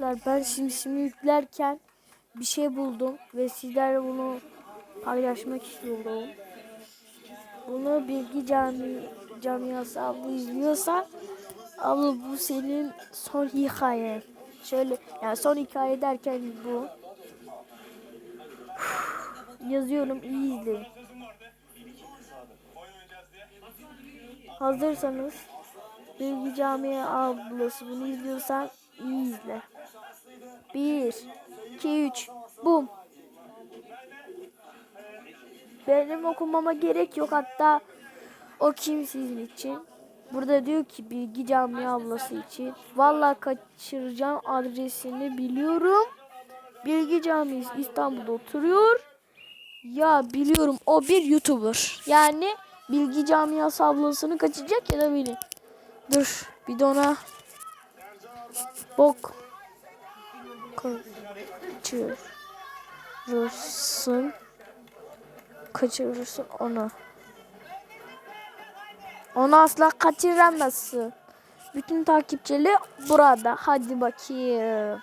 Arkadaşlar ben şimdi yüklerken bir şey buldum ve sizlerle bunu paylaşmak istiyorum. Bunu Bilgi Cami Camiası abla izliyorsan abla bu senin son hikayen. Şöyle yani son hikaye derken bu. Yazıyorum iyi izleyin. Hazırsanız Bilgi Camii ablası bunu izliyorsan iyi izle. 1 2 3 Bum. Benim okumama gerek yok hatta o kim sizin için? Burada diyor ki Bilgi Camii ablası için. Vallahi kaçıracağım adresini biliyorum. Bilgi Camii İstanbul'da oturuyor. Ya biliyorum o bir YouTuber. Yani Bilgi Camiası ablasını kaçacak ya da beni. Dur bir de ona bok kaçırırsın kaçırırsın onu. Onu asla kaçıramazsın. Bütün takipçileri burada. Hadi bakayım.